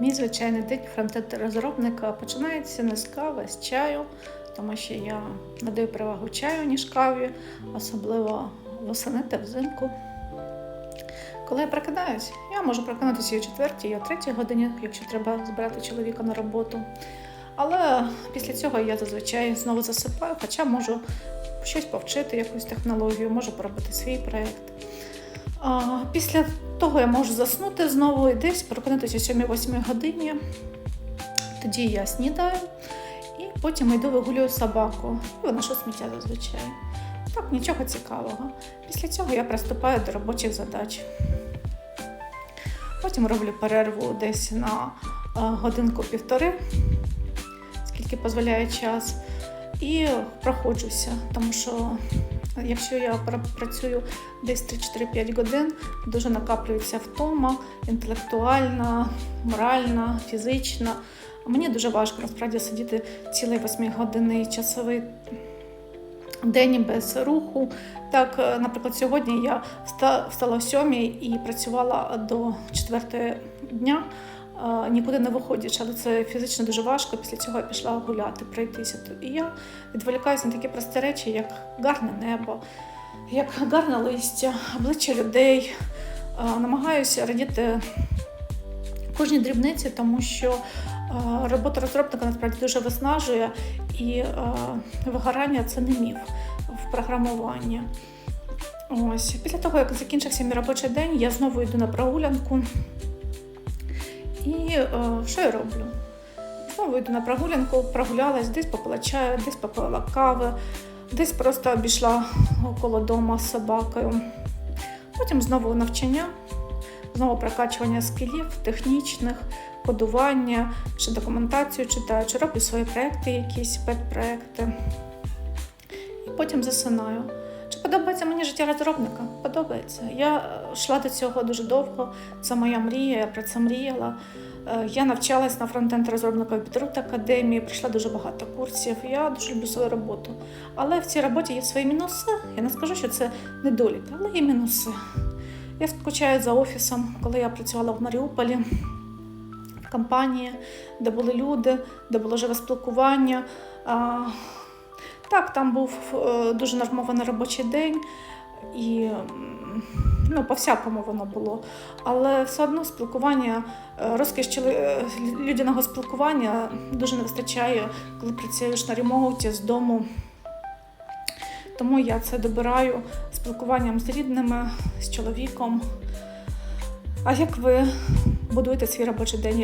Мій звичайний день фронтенд-розробника починається не з кави, з чаю, тому що я надаю перевагу чаю, ніж каві, особливо восени та взимку. Коли я прокидаюсь, я можу прокинутися і о 4, і о 3 годині, якщо треба збирати чоловіка на роботу. Але після цього я зазвичай знову засипаю, хоча можу щось повчити, якусь технологію, можу поробити свій проєкт. Після того я можу заснути знову і десь прокинутися о 7-8 годині. Тоді я снідаю і потім йду вигулюю собаку. І виношу сміття зазвичай. Так, нічого цікавого. Після цього я приступаю до робочих задач. Потім роблю перерву десь на годинку-півтори, скільки дозволяє час, і проходжуся, тому що якщо я пра- працюю десь 3-4-5 годин, дуже накаплюється втома інтелектуальна, моральна, фізична. Мені дуже важко насправді сидіти цілий 8-годинний часовий день без руху. Так, е, наприклад, сьогодні я вста- встала о 7 і працювала до 4 дня, нікуди не виходячи, але це фізично дуже важко. Після цього я пішла гуляти, пройтися. І я відволікаюся на такі прості речі, як гарне небо, як гарне листя, обличчя людей. Намагаюся радіти кожній дрібниці, тому що робота розробника насправді дуже виснажує, і вигорання це не міф в програмуванні. Ось після того, як закінчився мій робочий день, я знову йду на прогулянку. І е, що я роблю? Знову йду на прогулянку, прогулялась, десь попила чаю, десь попила кави, десь просто обійшла около дома з собакою. Потім знову навчання, знову прокачування скілів технічних, кодування, чи документацію читаю, чи роблю свої проекти, якісь педпроекти. І потім засинаю. Подобається мені життя розробника? Подобається. Я е, йшла до цього дуже довго. Це моя мрія, я про це мріяла. Е, Я навчалась на фронтенд розробника в Бітрут Академії, пройшла дуже багато курсів. Я дуже люблю свою роботу. Але в цій роботі є свої мінуси. Я не скажу, що це недоліки, але є мінуси. Я скучаю за офісом, коли я працювала в Маріуполі компанії, де були люди, де було живе спілкування. Так, там був е, дуже нормований робочий день, і ну, по-всякому воно було. Але все одно спілкування, е, розкіш е, людяного спілкування дуже не вистачає, коли працюєш на ремоуті з дому. Тому я це добираю спілкуванням з рідними, з чоловіком. А як ви будуєте свій робочий день?